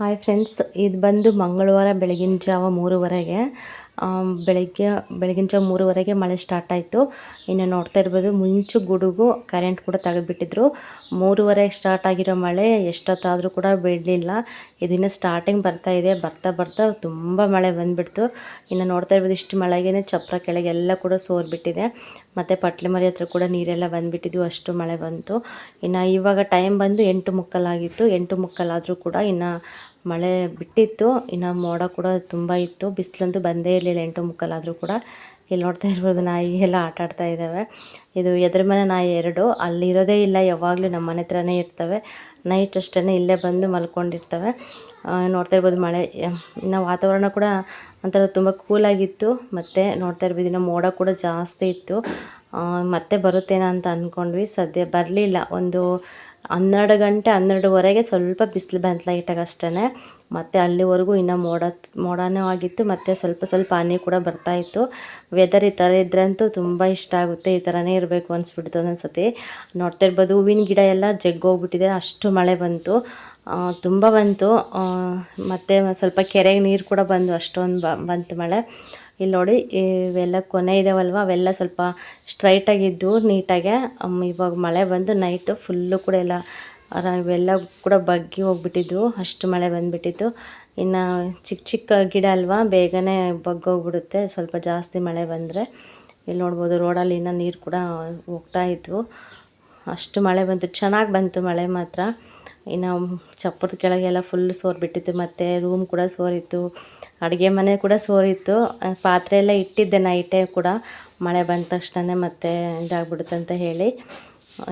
Hi friends ಇದು ಬಂದು ಮಂಗಳವಾರ ಬೆಳಗಿನ ಜಾವ ಮೂರುವರೆಗೆ. ಬೆಳಗ್ಗೆ, ಬೆಳಗಿನ ಜಾವ ಮೂರುವರೆಗೆ ಮಳೆ ಸ್ಟಾರ್ಟ್ ಆಯಿತು. ಇನ್ನು ನೋಡ್ತಾ ಇರ್ಬೋದು, ಮುಂಚೆ ಗುಡುಗು ಕರೆಂಟ್ ಕೂಡ ತೆಗೆದುಬಿಟ್ಟಿದ್ರು. ಮೂರುವರೆಗೆ ಸ್ಟಾರ್ಟ್ ಆಗಿರೋ ಮಳೆ, ಎಷ್ಟೊತ್ತಾದರೂ ಕೂಡ ಬಿಡಲಿಲ್ಲ. ಇದನ್ನು ಸ್ಟಾರ್ಟಿಂಗ್ ಬರ್ತಾ ಇದೆ, ಬರ್ತಾ ಬರ್ತಾ ತುಂಬ ಮಳೆ ಬಂದುಬಿಡ್ತು. ಇನ್ನು ನೋಡ್ತಾ ಇರ್ಬೋದು, ಇಷ್ಟು ಮಳೆಗೇ ಚಪ್ರ ಕೆಳಗೆಲ್ಲ ಕೂಡ ಸೋರ್ಬಿಟ್ಟಿದೆ. ಮತ್ತು ಪಟ್ಲೆ ಮರಿ ಹತ್ರ ಕೂಡ ನೀರೆಲ್ಲ ಬಂದುಬಿಟ್ಟಿದ್ವು, ಅಷ್ಟು ಮಳೆ ಬಂತು. ಇನ್ನು ಇವಾಗ ಟೈಮ್ ಬಂದು ಎಂಟು ಮುಕ್ಕಲಾಗಿತ್ತು. ಎಂಟು ಮುಕ್ಕಲಾದರೂ ಕೂಡ ಇನ್ನು ಮಳೆ ಬಿಟ್ಟಿತ್ತು, ಇನ್ನು ಮೋಡ ಕೂಡ ತುಂಬ ಇತ್ತು. ಬಿಸಿಲಂತೂ ಬಂದೇ ಇರಲಿಲ್ಲ, ಎಂಟು ಮುಕ್ಕಾಲಾದರೂ ಕೂಡ. ಇಲ್ಲಿ ನೋಡ್ತಾ ಇರ್ಬೋದು ನಾಯಿ ಎಲ್ಲ ಆಟ ಆಡ್ತಾ ಇದ್ದಾವೆ. ಇದು ಎದುರು ಮನೆ ನಾಯಿ ಎರಡು. ಅಲ್ಲಿರೋದೇ ಇಲ್ಲ, ಯಾವಾಗಲೂ ನಮ್ಮ ಮನೆ ಹತ್ರನೇ ಇರ್ತವೆ. ನೈಟ್ ಅಷ್ಟೇ ಇಲ್ಲೇ ಬಂದು ಮಲ್ಕೊಂಡಿರ್ತವೆ. ನೋಡ್ತಾ ಇರ್ಬೋದು, ಮಳೆ, ಇನ್ನು ವಾತಾವರಣ ಕೂಡ ಒಂಥರ ತುಂಬ ಕೂಲಾಗಿತ್ತು ಮತ್ತು ನೋಡ್ತಾ ಇರ್ಬೋದು, ಇನ್ನು ಮೋಡ ಕೂಡ ಜಾಸ್ತಿ ಇತ್ತು. ಮತ್ತೆ ಬರುತ್ತೇನೋ ಅಂತ ಅಂದ್ಕೊಂಡ್ವಿ ಸದ್ಯ ಬರಲಿಲ್ಲ. ಒಂದು ಹನ್ನೆರಡು ಗಂಟೆ, ಹನ್ನೆರಡುವರೆಗೆ ಸ್ವಲ್ಪ ಬಿಸಿಲು ಬಂತ ಲೈಟಾಗಿ ಅಷ್ಟೇ ಮತ್ತು ಅಲ್ಲಿವರೆಗೂ ಇನ್ನು ಮೋಡ, ಮೋಡನೂ ಆಗಿತ್ತು. ಮತ್ತು ಸ್ವಲ್ಪ ಸ್ವಲ್ಪ ಹನಿ ಕೂಡ ಬರ್ತಾಯಿತ್ತು ವೆದರ್ ಈ ಥರ ಇದ್ರಂತೂ ತುಂಬ ಇಷ್ಟ ಆಗುತ್ತೆ. ಈ ಥರನೇ ಇರಬೇಕು ಅನಿಸ್ಬಿಡ್ತು ಒಂದೊಂದು ಸತಿ ನೋಡ್ತಾ ಇರ್ಬೋದು, ಹೂವಿನ ಗಿಡ ಎಲ್ಲ ಜಗ್ಗೋಗ್ಬಿಟ್ಟಿದೆ ಅಷ್ಟು ಮಳೆ ಬಂತು. ತುಂಬ ಬಂತು. ಮತ್ತು ಸ್ವಲ್ಪ ಕೆರೆಗೆ ನೀರು ಕೂಡ ಬಂದು ಅಷ್ಟೊಂದು ಬಂತು ಮಳೆ. ಇಲ್ಲಿ ನೋಡಿ ಇವೆಲ್ಲ ಕೊನೆ ಇದಾವಲ್ವ? ಅವೆಲ್ಲ ಸ್ವಲ್ಪ ಸ್ಟ್ರೈಟಾಗಿದ್ದು ನೀಟಾಗೆ ಇವಾಗ ಮಳೆ ಬಂದು ನೈಟು ಫುಲ್ಲು ಕೂಡ ಎಲ್ಲ ಇವೆಲ್ಲ ಕೂಡ ಬಗ್ಗಿ ಹೋಗ್ಬಿಟ್ಟಿದ್ವು ಅಷ್ಟು ಮಳೆ ಬಂದುಬಿಟ್ಟಿತ್ತು. ಇನ್ನು ಚಿಕ್ಕ ಚಿಕ್ಕ ಗಿಡ ಅಲ್ವಾ, ಬೇಗನೆ ಬಗ್ಗೋಗ್ಬಿಡುತ್ತೆ. ಸ್ವಲ್ಪ ಜಾಸ್ತಿ ಮಳೆ ಬಂದರೆ. ಇಲ್ಲಿ ನೋಡ್ಬೋದು ರೋಡಲ್ಲಿ ಇನ್ನೂ ನೀರು ಕೂಡ ಹೋಗ್ತಾ ಇದ್ವು. ಅಷ್ಟು ಮಳೆ ಬಂತು. ಚೆನ್ನಾಗಿ ಬಂತು ಮಳೆ ಮಾತ್ರ. ಇನ್ನು ಚಪ್ಪರದ ಕೆಳಗೆಲ್ಲ ಫುಲ್ ಸೋರ್ಬಿಟ್ಟಿತ್ತು, ಮತ್ತು ರೂಮ್ ಕೂಡ ಸೋರಿತ್ತು, ಅಡುಗೆ ಮನೆ ಕೂಡ ಸೋರಿತ್ತು. ಪಾತ್ರೆ ಎಲ್ಲ ಇಟ್ಟಿದ್ದೆ ನೈಟೇ ಕೂಡ. ಮಳೆ ಬಂದ ತಕ್ಷಣ ಮತ್ತೆ ಇದಾಗ್ಬಿಡುತ್ತೆ ಅಂತ ಹೇಳಿ.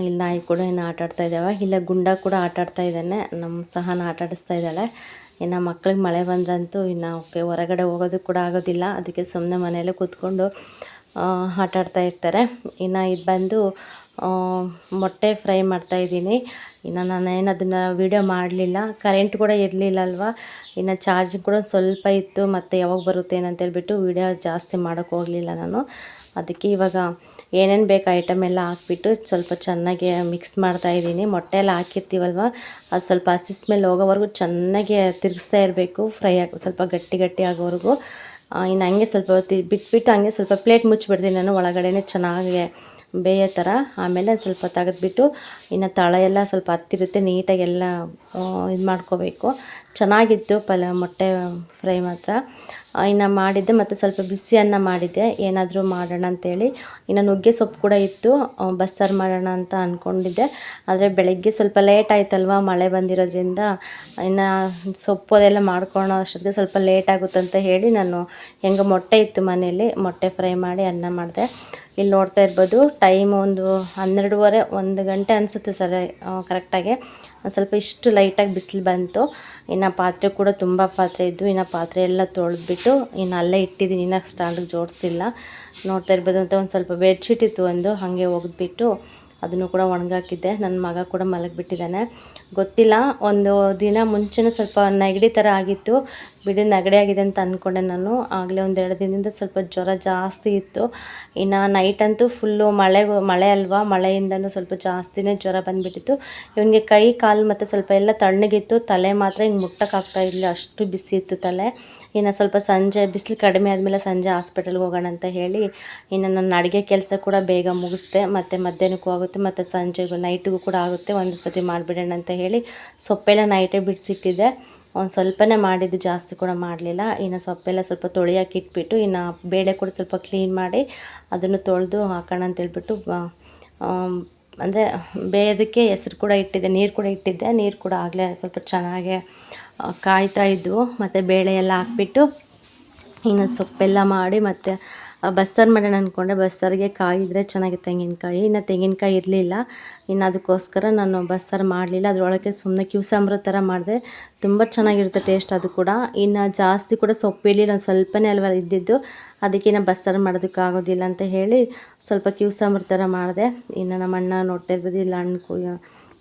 ಇಲ್ಲಿ ನಾಯಿ ಕೂಡ ಇನ್ನು ಆಟ ಆಡ್ತಾ ಇದ್ದಾವೆ ಇಲ್ಲ, ಗುಂಡ ಕೂಡ ಆಟ ಆಡ್ತಾ ಇದ್ದಾನೆ. ನಮ್ಮ ಸಹನ ಆಟ ಆಡಿಸ್ತಾ ಇದ್ದಾಳೆ. ಇನ್ನು ಮಕ್ಳಿಗೆ ಮಳೆ ಬಂದಂತೂ ಇನ್ನು ಓಕೆ ಹೊರಗಡೆ ಹೋಗೋದು ಕೂಡ ಆಗೋದಿಲ್ಲ. ಅದಕ್ಕೆ ಸುಮ್ಮನೆ ಮನೆಯಲ್ಲೇ ಕೂತ್ಕೊಂಡು ಆಟ ಆಡ್ತಾ ಇರ್ತಾರೆ. ಇನ್ನು ಇದು ಬಂದು ಮೊಟ್ಟೆ ಫ್ರೈ ಮಾಡ್ತಾಯಿದ್ದೀನಿ ಇನ್ನು ನಾನೇನು ಅದನ್ನು ವೀಡಿಯೋ ಮಾಡಲಿಲ್ಲ. ಕರೆಂಟ್ ಕೂಡ ಇರಲಿಲ್ಲ ಅಲ್ವಾ ಇನ್ನು ಚಾರ್ಜಿಂಗ್ ಕೂಡ ಸ್ವಲ್ಪ ಇತ್ತು, ಮತ್ತು ಯಾವಾಗ ಬರುತ್ತೆ ಏನಂತೇಳ್ಬಿಟ್ಟು ವೀಡಿಯೋ ಜಾಸ್ತಿ ಮಾಡೋಕ್ಕೆ ಹೋಗಲಿಲ್ಲ ನಾನು. ಅದಕ್ಕೆ ಇವಾಗ ಏನೇನು ಬೇಕು ಐಟಮ್ ಎಲ್ಲ ಹಾಕ್ಬಿಟ್ಟು ಸ್ವಲ್ಪ ಚೆನ್ನಾಗಿ ಮಿಕ್ಸ್ ಮಾಡ್ತಾ ಇದ್ದೀನಿ. ಮೊಟ್ಟೆ ಎಲ್ಲ ಹಾಕಿರ್ತೀವಲ್ವ? ಅದು ಸ್ವಲ್ಪ ಹಸಿಸ್ ಮೇಲೆ ಹೋಗೋವರೆಗೂ ಚೆನ್ನಾಗಿ ತಿರುಗಿಸ್ತಾ ಇರಬೇಕು ಫ್ರೈ ಆಗಿ, ಸ್ವಲ್ಪ ಗಟ್ಟಿ ಗಟ್ಟಿ ಆಗೋವರೆಗೂ. ಇನ್ನು ಹಂಗೆ ಸ್ವಲ್ಪ ಬಿಟ್ಬಿಟ್ಟು ಹಂಗೆ ಸ್ವಲ್ಪ ಪ್ಲೇಟ್ ಮುಚ್ಚಿಬಿಡ್ತೀನಿ ನಾನು ಒಳಗಡೆನೇ ಚೆನ್ನಾಗಿ. ಬೇಯೋ ಥರ ಆಮೇಲೆ ಸ್ವಲ್ಪ ತೆಗೆದುಬಿಟ್ಟು ಇನ್ನು ತಳ ಎಲ್ಲ ಸ್ವಲ್ಪ ಹತ್ತಿರುತ್ತೆ, ನೀಟಾಗಿ ಎಲ್ಲ ಇದು ಮಾಡ್ಕೋಬೇಕು. ಚೆನ್ನಾಗಿತ್ತು ಪಲ, ಮೊಟ್ಟೆ ಫ್ರೈ ಮಾತ್ರ. ಇನ್ನು ಮಾಡಿದ್ದೆ, ಮತ್ತು ಸ್ವಲ್ಪ ಬಿಸಿ ಅನ್ನ ಮಾಡಿದ್ದೆ. ಏನಾದರೂ ಮಾಡೋಣ ಅಂತೇಳಿ. ಇನ್ನು ನುಗ್ಗೆ ಸೊಪ್ಪು ಕೂಡ ಇತ್ತು. ಬಸ್ಸಾರು ಮಾಡೋಣ ಅಂತ ಅಂದ್ಕೊಂಡಿದ್ದೆ ಆದರೆ ಬೆಳಗ್ಗೆ ಸ್ವಲ್ಪ ಲೇಟ್ ಆಯ್ತಲ್ವ, ಮಳೆ ಬಂದಿರೋದ್ರಿಂದ. ಇನ್ನು ಸೊಪ್ಪು ಅದೆಲ್ಲ ಮಾಡ್ಕೊಳೋ ಅಷ್ಟೊತ್ತಿಗೆ ಸ್ವಲ್ಪ ಲೇಟ್ ಆಗುತ್ತಂತ ಹೇಳಿ ನಾನು ಹೆಂಗೆ ಮೊಟ್ಟೆ ಇತ್ತು ಮನೆಯಲ್ಲಿ, ಮೊಟ್ಟೆ ಫ್ರೈ ಮಾಡಿ ಅನ್ನ ಮಾಡಿದೆ. ಇಲ್ಲಿ ನೋಡ್ತಾ ಇರ್ಬೋದು ಟೈಮ್ ಒಂದು ಹನ್ನೆರಡುವರೆ ಒಂದು ಗಂಟೆ ಅನಿಸುತ್ತೆ ಸರ್ ಕರೆಕ್ಟಾಗಿ ಒಂದು ಸ್ವಲ್ಪ ಇಷ್ಟು ಲೈಟಾಗಿ ಬಿಸಿಲು ಬಂತು. ಇನ್ನು ಪಾತ್ರೆ ಕೂಡ ತುಂಬ ಪಾತ್ರೆ ಇದ್ದು ಇನ್ನು ಪಾತ್ರೆ ಎಲ್ಲ ತೊಳೆದ್ಬಿಟ್ಟು ಇನ್ನು ಅಲ್ಲೇ ಇಟ್ಟಿದ್ದೀನಿ. ಇನ್ನು ಸ್ಟ್ಯಾಂಡಿಗೆ ಜೋಡಿಸಿಲ್ಲ ನೋಡ್ತಾ ಇರ್ಬೋದು ಅಂತ ಒಂದು ಸ್ವಲ್ಪ ಬೆಡ್ಶೀಟ್ ಇತ್ತು ಒಂದು, ಹಾಗೆ ಒಗೆದ್ಬಿಟ್ಟು ಅದನ್ನು ಕೂಡ ಒಣಗಾಕಿದ್ದೆ. ನನ್ನ ಮಗ ಕೂಡ ಮಲಗಿಬಿಟ್ಟಿದ್ದಾನೆ. ಗೊತ್ತಿಲ್ಲ. ಒಂದು ದಿನ ಮುಂಚೆನೂ ಸ್ವಲ್ಪ ನೆಗಡಿ ಥರ ಆಗಿತ್ತು. ಬಿಡಿ, ನೆಗಡಿ ಆಗಿದೆ ಅಂತ ಅಂದ್ಕೊಂಡೆ ನಾನು. ಆಗಲೇ ಒಂದು ಎರಡು ದಿನದಿಂದ ಸ್ವಲ್ಪ ಜ್ವರ ಜಾಸ್ತಿ ಇತ್ತು. ಇನ್ನು ನೈಟ್ ಅಂತೂ ಫುಲ್ಲು ಮಳೆ ಮಳೆ ಅಲ್ವಾ? ಮಳೆಯಿಂದನೂ ಸ್ವಲ್ಪ ಜಾಸ್ತಿನೇ ಜ್ವರ ಬಂದುಬಿಟ್ಟಿತ್ತು. ಇವನಿಗೆ ಕೈ, ಕಾಲು ಮತ್ತು ಸ್ವಲ್ಪ ಎಲ್ಲ ತಣ್ಣಗಿತ್ತು. ತಲೆ ಮಾತ್ರ ಹಿಂಗೆ ಮುಟ್ಟಕ್ಕಾಗ್ತಾ ಇರಲಿಲ್ಲ. ಅಷ್ಟು ಬಿಸಿ ಇತ್ತು ತಲೆ. ಇನ್ನು ಸ್ವಲ್ಪ ಸಂಜೆ, ಬಿಸಿಲು ಕಡಿಮೆ ಆದಮೇಲೆ ಸಂಜೆ ಹಾಸ್ಪಿಟಲ್ಗೆ ಹೋಗೋಣ ಅಂತ ಹೇಳಿ ಇನ್ನು ನನ್ನ ಅಡುಗೆ ಕೆಲಸ ಕೂಡ ಬೇಗ ಮುಗಿಸ್ದೆ, ಮತ್ತು ಮಧ್ಯಾಹ್ನಕ್ಕೂ ಆಗುತ್ತೆ, ಮತ್ತು ಸಂಜೆಗೂ, ನೈಟಿಗೂ ಕೂಡ ಆಗುತ್ತೆ, ಒಂದು ಸತಿ ಮಾಡಿಬಿಡೋಣ ಅಂತ ಹೇಳಿ ಸೊಪ್ಪೆಲ್ಲ ನೈಟೇ ಬಿಡಿಸಿಟ್ಟಿದ್ದೆ. ಒಂದು ಸ್ವಲ್ಪನೇ ಮಾಡಿದ್ದು ಜಾಸ್ತಿ ಕೂಡ ಮಾಡಲಿಲ್ಲ. ಇನ್ನು ಸೊಪ್ಪೆಲ್ಲ ಸ್ವಲ್ಪ ತೊಳೆಯೋಕೆ ಇಟ್ಬಿಟ್ಟು ಇನ್ನು ಬೇಳೆ ಕೂಡ ಸ್ವಲ್ಪ ಕ್ಲೀನ್ ಮಾಡಿ ಅದನ್ನು ತೊಳೆದು ಹಾಕೋಣ ಅಂತೇಳ್ಬಿಟ್ಟು ಅಂದರೆ ಬೇಯೋದಕ್ಕೆ ಹೆಸ್ರು ಕೂಡ ಇಟ್ಟಿದ್ದೆ, ನೀರು ಕೂಡ ಇಟ್ಟಿದ್ದೆ, ನೀರು ಕೂಡ ಆಗಲೇ ಸ್ವಲ್ಪ ಚೆನ್ನಾಗೆ ಕಾಯ್ತಾ ಇದ್ವು. ಮತ್ತು ಬೇಳೆ ಎಲ್ಲ ಹಾಕ್ಬಿಟ್ಟು ಇನ್ನು ಸೊಪ್ಪೆಲ್ಲ ಮಾಡಿ ಮತ್ತು ಬಸ್ಸಾರು ಮಾಡೋಣ ಅಂದ್ಕೊಂಡೆ ಬಸ್ಸಾರಿಗೆ ಕಾಯಿದ್ರೆ ಚೆನ್ನಾಗಿ ತೆಂಗಿನಕಾಯಿ. ಇನ್ನು ತೆಂಗಿನಕಾಯಿ ಇರಲಿಲ್ಲ. ಇನ್ನು ಅದಕ್ಕೋಸ್ಕರ ನಾನು ಬಸ್ಸಾರು ಮಾಡಲಿಲ್ಲ. ಅದರೊಳಗೆ ಸುಮ್ಮನೆ ಕ್ಯೂಸಾಂಬ್ರ ಥರ ಮಾಡಿದೆ. ತುಂಬ ಚೆನ್ನಾಗಿರುತ್ತೆ ಟೇಸ್ಟ್ ಅದು ಕೂಡ. ಇನ್ನು ಜಾಸ್ತಿ ಕೂಡ ಸೊಪ್ಪಿರಲಿ ನಾನು ಸ್ವಲ್ಪನೇ ಅಲ್ವ ಇದ್ದಿದ್ದು. ಅದಕ್ಕೆ ನಾನು ಬಸ್ಸಾರು ಮಾಡೋದಕ್ಕಾಗೋದಿಲ್ಲ ಅಂತ ಹೇಳಿ ಸ್ವಲ್ಪ ಕ್ಯೂಸಾಂಬ್ರ ಥರ ಮಾಡಿದೆ. ಇನ್ನು ನಮ್ಮ ಅಣ್ಣ ನೋಡ್ತಾ ಇರ್ಬೋದು, ಇಲ್ಲ ಹಣ್ಣು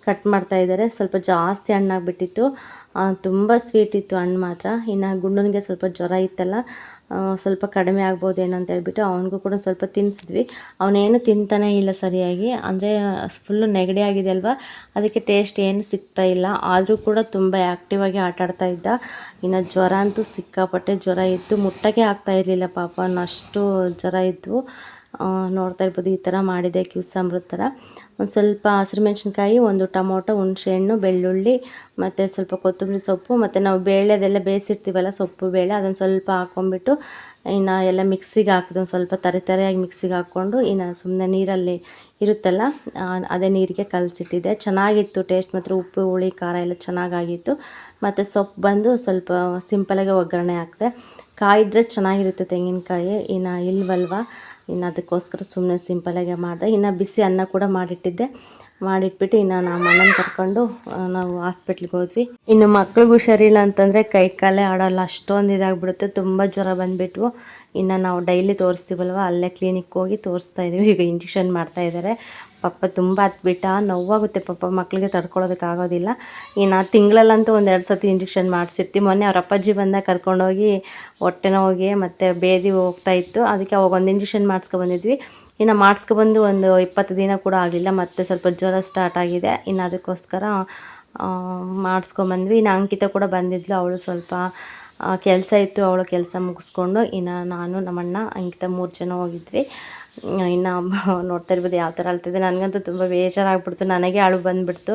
ಕಟ್ ಮಾಡ್ತಾ ಇದ್ದಾರೆ. ಸ್ವಲ್ಪ ಜಾಸ್ತಿ ಹಣ್ಣಾಗ್ಬಿಟ್ಟಿತ್ತು. ತುಂಬ ಸ್ವೀಟ್ ಇತ್ತು ಹಣ್ಣು ಮಾತ್ರ. ಇನ್ನು ಗುಂಡನಿಗೆ ಸ್ವಲ್ಪ ಜ್ವರ ಇತ್ತಲ್ಲ ಸ್ವಲ್ಪ ಕಡಿಮೆ ಆಗ್ಬೋದೇನೋ ಅಂತ ಹೇಳ್ಬಿಟ್ಟು ಅವನಿಗೂ ಕೂಡ ಸ್ವಲ್ಪ ತಿನ್ನಿಸಿದ್ವಿ ಅವನೇನು ತಿಂತಾನೇ ಇಲ್ಲ ಸರಿಯಾಗಿ ಅಂದರೆ ಫುಲ್ಲು ನೆಗಡಿ ಆಗಿದೆ ಅಲ್ವಾ? ಅದಕ್ಕೆ ಟೇಸ್ಟ್ ಏನು ಸಿಗ್ತಾ ಇಲ್ಲ. ಆದರೂ ಕೂಡ ತುಂಬ ಆ್ಯಕ್ಟಿವ್ ಆಗಿ ಆಟ ಇದ್ದ. ಇನ್ನು ಜ್ವರ ಅಂತೂ ಸಿಕ್ಕಾಪಟ್ಟೆ ಜ್ವರ ಇತ್ತು. ಮುಟ್ಟಕ್ಕೆ ಆಗ್ತಾ ಇರಲಿಲ್ಲ ಪಾಪ ಅಷ್ಟು ಜ್ವರ ಆ, ನೋಡ್ತಾ ಇರ್ಬೋದು ಈ ಥರ ಮಾಡಿದೆ ಕ್ಯೂಸಾಂಬ್ರದ ಥರ ಒಂದು ಸ್ವಲ್ಪ ಹಸಿರು ಮೆಣಸಿನ್ಕಾಯಿ, ಒಂದು ಟೊಮೊಟೊ ಹುಣಸೆಹಣ್ಣು ಬೆಳ್ಳುಳ್ಳಿ, ಮತ್ತು ಸ್ವಲ್ಪ ಕೊತ್ತಂಬರಿ ಸೊಪ್ಪು, ಮತ್ತು ನಾವು ಬೇಳೆ ಅದೆಲ್ಲ ಬೇಯಿಸಿರ್ತೀವಲ್ಲ ಸೊಪ್ಪು, ಬೇಳೆ ಅದನ್ನು ಸ್ವಲ್ಪ ಹಾಕ್ಕೊಂಬಿಟ್ಟು ಇನ್ನು ಎಲ್ಲ ಮಿಕ್ಸಿಗೆ ಹಾಕಿದೆ, ಒಂದು ಸ್ವಲ್ಪ ತರಿ ತರಿಯಾಗಿ ಮಿಕ್ಸಿಗೆ ಹಾಕ್ಕೊಂಡು ಇನ್ನು ಸುಮ್ಮನೆ ನೀರಲ್ಲಿ ಇರುತ್ತಲ್ಲ ಅದೇ ನೀರಿಗೆ ಕಲಸಿಟ್ಟಿದ್ದೆ ಚೆನ್ನಾಗಿತ್ತು ಟೇಸ್ಟ್, ಮಾತ್ರ ಉಪ್ಪು, ಹುಳಿ, ಖಾರ ಎಲ್ಲ ಚೆನ್ನಾಗಾಗಿತ್ತು. ಮತ್ತು ಸೊಪ್ಪು ಬಂದು ಸ್ವಲ್ಪ ಸಿಂಪಲಾಗಿ ಒಗ್ಗರಣೆ ಹಾಕಿದೆ. ಕಾಯಿದ್ರೆ ಚೆನ್ನಾಗಿರುತ್ತೆ ತೆಂಗಿನಕಾಯಿ, ಇನ್ನು ಇಲ್ವಲ್ವ? ಇನ್ನು ಅದಕ್ಕೋಸ್ಕರ ಸುಮ್ಮನೆ ಸಿಂಪಲಾಗೆ ಮಾಡಿದೆ. ಇನ್ನು ಬಿಸಿ ಅನ್ನ ಕೂಡ ಮಾಡಿಟ್ಟಿದ್ದೆ. ಮಾಡಿಟ್ಬಿಟ್ಟು ಇನ್ನು ನಮ್ಮ ಅಣ್ಣನ ಕರ್ಕೊಂಡು ನಾವು ಹಾಸ್ಪಿಟ್ಲಿಗೆ ಹೋದ್ವಿ. ಇನ್ನು ಮಕ್ಳಿಗೆ ಹುಷಾರಿಲ್ಲ ಅಂತಂದರೆ ಕೈ ಕಾಲೇ ಆಡೋಲ್ಲ. ಅಷ್ಟೊಂದು ಇದಾಗ್ಬಿಡುತ್ತೆ. ತುಂಬ ಜ್ವರ ಬಂದುಬಿಟ್ವು. ಇನ್ನು ನಾವು ಡೈಲಿ ತೋರಿಸ್ತೀವಲ್ವ? ಅಲ್ಲೇ ಕ್ಲಿನಿಕ್ ಹೋಗಿ ತೋರಿಸ್ತಾ ಇದ್ದೀವಿ ಈಗ ಇಂಜೆಕ್ಷನ್ ಮಾಡ್ತಾ ಇದ್ದಾರೆ. ಪಾಪ ತುಂಬ ಹತ್ಬಿಟ್ಟ, ನೋವಾಗುತ್ತೆ ಪಾಪ ಮಕ್ಕಳಿಗೆ ತಡ್ಕೊಳ್ಳೋದಕ್ಕಾಗೋದಿಲ್ಲ ಇನ್ನು ತಿಂಗಳಲ್ಲಂತೂ ಒಂದೆರಡು ಸತಿ ಇಂಜೆಕ್ಷನ್ ಮಾಡಿಸಿರ್ತೀವಿ. ಮೊನ್ನೆ ಅವ್ರ ಅಪ್ಪಾಜಿ ಬಂದಾಗ ಕರ್ಕೊಂಡೋಗಿ ಹೊಟ್ಟೆ ನೋವಿಗೆ ಮತ್ತು ಬೇದಿ ಹೋಗ್ತಾ ಇತ್ತು. ಅದಕ್ಕೆ ಅವಾಗ ಒಂದು ಇಂಜೆಕ್ಷನ್ ಮಾಡಿಸ್ಕೊಬಂದಿದ್ವಿ ಇನ್ನು ಮಾಡಿಸ್ಕೊಬಂದು ಒಂದು ಇಪ್ಪತ್ತು ದಿನ ಕೂಡ ಆಗಲಿಲ್ಲ. ಮತ್ತು ಸ್ವಲ್ಪ ಜ್ವರ ಸ್ಟಾರ್ಟ್ ಆಗಿದೆ. ಇನ್ನು ಅದಕ್ಕೋಸ್ಕರ ಮಾಡಿಸ್ಕೊಂಬಂದ್ವಿ ಇನ್ನು ಅಂಕಿತ ಕೂಡ ಬಂದಿದ್ಲು. ಅವಳು ಸ್ವಲ್ಪ ಕೆಲಸ ಇತ್ತು. ಅವಳು ಕೆಲಸ ಮುಗಿಸ್ಕೊಂಡು ಇನ್ನು ನಾನು, ನಮ್ಮಣ್ಣ, ಅಂಕಿತ ಮೂರು ಜನ ಹೋಗಿದ್ವಿ. ಇನ್ನು ನೋಡ್ತಾ ಇರ್ಬೋದು ಯಾವ ಥರ ಅಳ್ತಿದೆ. ನನಗಂತೂ ತುಂಬ ಬೇಜಾರಾಗ್ಬಿಡ್ತು. ನನಗೆ ಅಳು ಬಂದುಬಿಡ್ತು.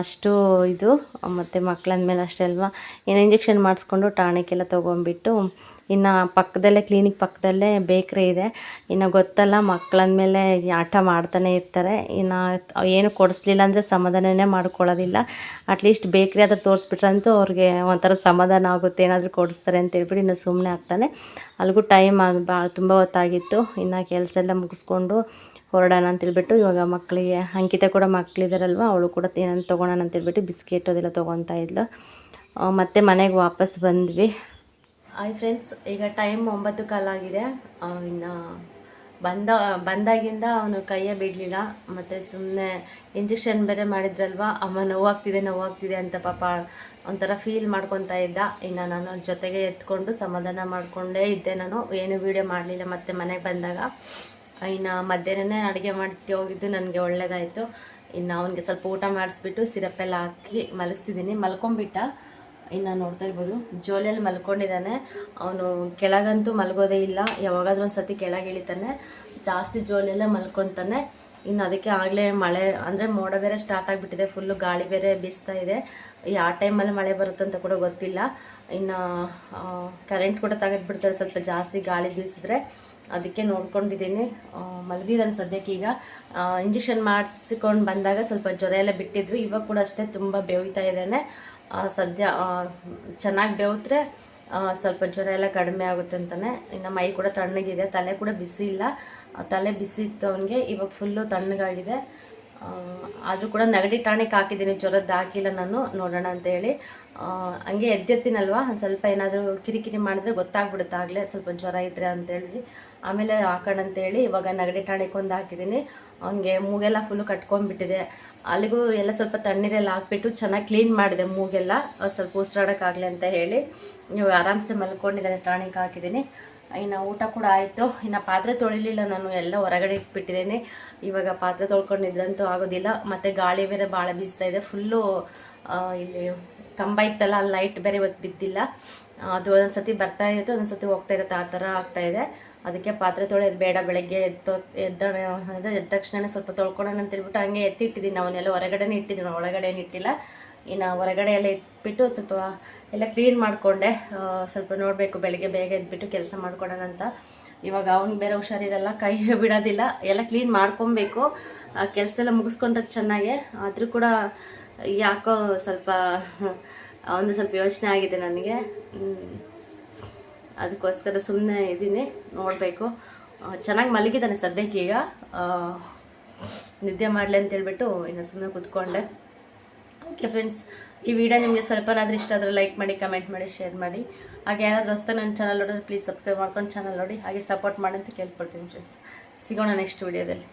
ಅಷ್ಟು ಇದು, ಮತ್ತು ಮಕ್ಳಂದ್ಮೇಲೆ ಅಷ್ಟೇ ಅಲ್ವಾ. ಏನು ಇಂಜೆಕ್ಷನ್ ಮಾಡಿಸ್ಕೊಂಡು ಟಾನಿಕ್ ಎಲ್ಲ ತೊಗೊಂಬಿಟ್ಟು ಇನ್ನು ಪಕ್ಕದಲ್ಲೇ ಕ್ಲಿನಿಕ್ ಪಕ್ಕದಲ್ಲೇ ಬೇಕ್ರಿ ಇದೆ. ಇನ್ನು ಗೊತ್ತಲ್ಲ ಮಕ್ಕಳಂದ್ಮೇಲೆ ಆಟ ಮಾಡ್ತಾನೆ ಇರ್ತಾರೆ. ಇನ್ನು ಏನು ಕೊಡಿಸ್ಲಿಲ್ಲ ಅಂದರೆ ಸಮಾಧಾನನೇ ಮಾಡ್ಕೊಳ್ಳೋದಿಲ್ಲ. ಅಟ್ಲೀಸ್ಟ್ ಬೇಕ್ರಿ ತೋರಿಸ್ಬಿಟ್ರೆ ತೋರಿಸ್ಬಿಟ್ರಂತೂ ಅವ್ರಿಗೆ ಒಂಥರ ಸಮಾಧಾನ ಆಗುತ್ತೆ, ಏನಾದರೂ ಕೊಡಿಸ್ತಾರೆ ಅಂತ ಹೇಳ್ಬಿಟ್ಟು ಇನ್ನು ಸುಮ್ಮನೆ ಆಗ್ತಾನೆ. ಅಲ್ಲಿಗೂ ಟೈಮ್ ಬಾ, ತುಂಬ ಹೊತ್ತಾಗಿತ್ತು. ಇನ್ನು ಕೆಲಸ ಎಲ್ಲ ಮುಗಿಸ್ಕೊಂಡು ಹೊರಡೋಣ ಅಂತೇಳ್ಬಿಟ್ಟು ಇವಾಗ ಮಕ್ಕಳಿಗೆ ಅಂಕಿತ ಕೂಡ ಮಕ್ಕಳಿದಾರಲ್ವ ಅವಳು ಕೂಡ ಏನಂತ ತೊಗೊಳೋಣ ಅಂತೇಳ್ಬಿಟ್ಟು ಬಿಸ್ಕೆಟ್ ಅದೆಲ್ಲ ತೊಗೊತಾ ಇದ್ಲು. ಮತ್ತೆ ಮನೆಗೆ ವಾಪಸ್ ಬಂದ್ವಿ. ಹಾಯ್ ಫ್ರೆಂಡ್ಸ್ ಈಗ ಟೈಮ್ ಒಂಬತ್ತು ಕಾಲಾಗಿದೆ ಇನ್ನು ಬಂದ, ಬಂದಾಗಿಂದ ಅವನು ಕೈಯೇ ಬಿಡಲಿಲ್ಲ. ಮತ್ತು ಸುಮ್ಮನೆ ಇಂಜೆಕ್ಷನ್ ಬೇರೆ ಮಾಡಿದ್ರಲ್ವ? ಅಮ್ಮ ನೋವಾಗ್ತಿದೆ ನೋವಾಗ್ತಿದೆ ಅಂತ ಪಾಪ ಒಂಥರ ಫೀಲ್ ಮಾಡ್ಕೊತಾ ಇದ್ದ. ಇನ್ನು ನಾನು ಅವ್ನ ಜೊತೆಗೆ ಎತ್ಕೊಂಡು ಸಮಾಧಾನ ಮಾಡಿಕೊಂಡೇ ಇದ್ದೆ ನಾನು. ಏನು ವೀಡಿಯೋ ಮಾಡಲಿಲ್ಲ ಮತ್ತು ಮನೆಗೆ ಬಂದಾಗ. ಇನ್ನು ಮಧ್ಯಾಹ್ನನೇ ಅಡುಗೆ ಮಾಡಿ ಹೋಗಿದ್ದು, ನನಗೆ ಒಳ್ಳೆಯದಾಯಿತು ಇನ್ನು ಅವನಿಗೆ ಸ್ವಲ್ಪ ಊಟ ಮಾಡಿಸ್ಬಿಟ್ಟು ಸಿರಪ್ಪೆಲ್ಲ ಹಾಕಿ ಮಲಗಿಸಿದ್ದೀನಿ ಮಲ್ಕೊಂಬಿಟ್ಟ. ಇನ್ನು ನೋಡ್ತಾ ಇರ್ಬೋದು. ಜೋಲಿಯಲ್ಲಿ ಮಲ್ಕೊಂಡಿದ್ದಾನೆ. ಅವನು ಕೆಳಗಂತೂ ಮಲಗೋದೇ ಇಲ್ಲ. ಯಾವಾಗಾದ್ರೂ ಒಂದು ಸತಿ ಕೆಳಗೆ ಇಳಿತಾನೆ. ಜಾಸ್ತಿ ಜೋಲಿಯಲ್ಲೇ ಮಲ್ಕೊತಾನೆ. ಇನ್ನು ಅದಕ್ಕೆ ಆಗಲೇ ಮಳೆ, ಅಂದರೆ ಮೋಡ ಬೇರೆ ಸ್ಟಾರ್ಟ್ ಆಗಿಬಿಟ್ಟಿದೆ. ಫುಲ್ಲು ಗಾಳಿ ಬೇರೆ ಬೀಸ್ತಾ ಇದೆ. ಯಾವ ಟೈಮಲ್ಲಿ ಮಳೆ ಬರುತ್ತೆ ಅಂತ ಕೂಡ ಗೊತ್ತಿಲ್ಲ. ಇನ್ನು ಕರೆಂಟ್ ಕೂಡ ತೆಗೆದುಬಿಡ್ತಾರೆ. ಸ್ವಲ್ಪ ಜಾಸ್ತಿ ಗಾಳಿ ಬೀಸಿದ್ರೆ. ಅದಕ್ಕೆ ನೋಡ್ಕೊಂಡಿದ್ದೀನಿ. ಮಲಗಿದ್ದಾನೆ ಸದ್ಯಕ್ಕೆ ಈಗ. ಇಂಜೆಕ್ಷನ್ ಮಾಡಿಸ್ಕೊಂಡು ಬಂದಾಗ ಸ್ವಲ್ಪ ಜ್ವರ ಎಲ್ಲ ಬಿಟ್ಟಿದ್ವಿ. ಇವಾಗ ಕೂಡ ಅಷ್ಟೇ ತುಂಬ ಬೇವಿತಾ ಇದ್ದಾನೆ. ಸದ್ಯ ಚೆನ್ನಾಗಿ ಬೇವ್ತ್ರೆ ಸ್ವಲ್ಪ ಜ್ವರ ಎಲ್ಲ ಕಡಿಮೆ ಆಗುತ್ತೆ ಅಂತಾನೆ. ಇನ್ನು ಮೈ ಕೂಡ ತಣ್ಣಗಿದೆ, ತಲೆ ಕೂಡ ಬಿಸಿ ಇಲ್ಲ. ತಲೆ ಬಿಸಿ ಇತ್ತು ಅವನಿಗೆ ಇವಾಗ ಫುಲ್ಲು ತಣ್ಣಗಾಗಿದೆ. ಆದರೂ ಕೂಡ ನೆಗಡಿ ಟಾಣಿಕ್ ಹಾಕಿದ್ದೀನಿ ಜ್ವರದ್ದು ಹಾಕಿಲ್ಲ ನಾನು, ನೋಡೋಣ ಅಂತೇಳಿ ಹಂಗೆ ಎದ್ದೆತ್ತಿನಲ್ವಾ ಸ್ವಲ್ಪ ಏನಾದರೂ ಕಿರಿಕಿರಿ ಮಾಡಿದ್ರೆ ಗೊತ್ತಾಗ್ಬಿಡುತ್ತೆ ಆಗಲೇ ಸ್ವಲ್ಪ ಜ್ವರ ಇದ್ರೆ ಅಂತೇಳಿ ಆಮೇಲೆ ಹಾಕೋಣ ಅಂತೇಳಿ ಇವಾಗ ನೆಗಡಿ ಟಾಣಿಕ್ ಒಂದು ಹಾಕಿದ್ದೀನಿ. ಅವನಿಗೆ ಮೂಗೆಲ್ಲ ಫುಲ್ಲು ಕಟ್ಕೊಂಡ್ಬಿಟ್ಟಿದೆ. ಅಲ್ಲಿಗೂ ಎಲ್ಲ ಸ್ವಲ್ಪ ತಣ್ಣೀರೆಲ್ಲ ಹಾಕ್ಬಿಟ್ಟು ಚೆನ್ನಾಗಿ ಕ್ಲೀನ್ ಮಾಡಿದೆ ಮೂಗೆಲ್ಲ. ಸ್ವಲ್ಪ ಉಸಿರಾಡೋಕ್ಕಾಗಲಿ ಅಂತ ಹೇಳಿ. ನೀವು ಆರಾಮ್ಸೆ ಮಲ್ಕೊಂಡಿದ್ದಾನೆ, ಟಾನಿಕ್ ಹಾಕಿದ್ದೀನಿ. ಇನ್ನು ಊಟ ಕೂಡ ಆಯಿತು. ಇನ್ನು ಪಾತ್ರೆ ತೊಳಿಲಿಲ್ಲ ನಾನು, ಎಲ್ಲ ಹೊರಗಡೆ ಇಟ್ಬಿಟ್ಟಿದ್ದೀನಿ. ಇವಾಗ ಪಾತ್ರೆ ತೊಳ್ಕೊಂಡಿದ್ರಂತೂ ಆಗೋದಿಲ್ಲ. ಮತ್ತು ಗಾಳಿ ಬೇರೆ ಭಾಳ ಬೀಸ್ತಾ ಇದೆ. ಫುಲ್ಲು ಇಲ್ಲಿ ಕಂಬ ಇತ್ತಲ್ಲ ಲೈಟ್ ಬೇರೆ ಇವತ್ತು ಬಿದ್ದಿಲ್ಲ. ಅದು ಒಂದೊಂದು ಸತಿ ಬರ್ತಾ ಇರುತ್ತೆ ಒಂದೊಂದು ಸತಿ ಹೋಗ್ತಾ ಇರುತ್ತೆ. ಆ ಥರ ಆಗ್ತಾಯಿದೆ ಅದಕ್ಕೆ ಪಾತ್ರೆ ತೊಳೆಯೋದು ಬೇಡ, ಬೆಳಗ್ಗೆ ಎದ್ದು, ಎದ್ದ ಅಂದರೆ ಎದ್ದ ತಕ್ಷಣ ಸ್ವಲ್ಪ ತೊಳ್ಕೊಳೋಣ ಅಂತ ಹೇಳ್ಬಿಟ್ಟು ಹಂಗೆ ಎತ್ತಿಟ್ಟಿದ್ದೀನಿ. ಅವನ್ನೆಲ್ಲ ಹೊರಗಡೆನೇ ಇಟ್ಟಿದ್ದೀನಿ. ಒಳಗಡೆ ಏನು ಇಟ್ಟಿಲ್ಲ. ಇನ್ನು ಹೊರಗಡೆ ಎಲ್ಲ ಇಟ್ಬಿಟ್ಟು ಸ್ವಲ್ಪ ಎಲ್ಲ ಕ್ಲೀನ್ ಮಾಡಿಕೊಂಡೆ. ಸ್ವಲ್ಪ ನೋಡಬೇಕು ಬೆಳಗ್ಗೆ ಬೇಗ ಎದ್ಬಿಟ್ಟು ಕೆಲಸ ಮಾಡ್ಕೊಳೋಣ ಅಂತ. ಇವಾಗ ಅವ್ನಿಗೆ ಬೇರೆ ಹುಷಾರಿರಲ್ಲ, ಕೈ ಬಿಡೋದಿಲ್ಲ. ಎಲ್ಲ ಕ್ಲೀನ್ ಮಾಡ್ಕೊಬೇಕು. ಕೆಲಸ ಎಲ್ಲ ಮುಗಿಸ್ಕೊಂಡ್ರೆ ಚೆನ್ನಾಗೆ. ಆದರೂ ಕೂಡ ಯಾಕೋ ಸ್ವಲ್ಪ, ಒಂದು ಸ್ವಲ್ಪ ಯೋಚನೆ ಆಗಿದೆ ನನಗೆ. ಅದಕ್ಕೋಸ್ಕರ ಸುಮ್ಮನೆ ಇದ್ದೀನಿ, ನೋಡಬೇಕು. ಚೆನ್ನಾಗಿ ಮಲಗಿದ್ದಾನೆ ಸದ್ಯಕ್ಕೆ ಈಗ. ನಿದ್ದೆ ಮಾಡಲಿ ಅಂತ ಹೇಳ್ಬಿಟ್ಟು ಇನ್ನು ಸುಮ್ಮನೆ ಕೂತ್ಕೊಂಡೆ. ಓಕೆ ಫ್ರೆಂಡ್ಸ್ ಈ ವಿಡಿಯೋ ನಿಮಗೆ ಸ್ವಲ್ಪನಾದ್ರೂ ಇಷ್ಟ ಆದರೆ ಲೈಕ್ ಮಾಡಿ ಕಮೆಂಟ್ ಮಾಡಿ ಶೇರ್ ಮಾಡಿ. ಹಾಗೆ ಯಾರಾದರೂ ಹೊಸ್ತಾ ನನ್ನ ಚಾನಲ್ ನೋಡಿದ್ರೆ ಪ್ಲೀಸ್ ಸಬ್ಸ್ಕ್ರೈಬ್ ಮಾಡ್ಕೊಂಡು ಚಾನಲ್ ನೋಡಿ, ಹಾಗೆ ಸಪೋರ್ಟ್ ಮಾಡಿ ಅಂತ ಕೇಳ್ಕೊಡ್ತೀನಿ ಫ್ರೆಂಡ್ಸ್ ಸಿಗೋಣ ನೆಕ್ಸ್ಟ್ ವಿಡಿಯೋದಲ್ಲಿ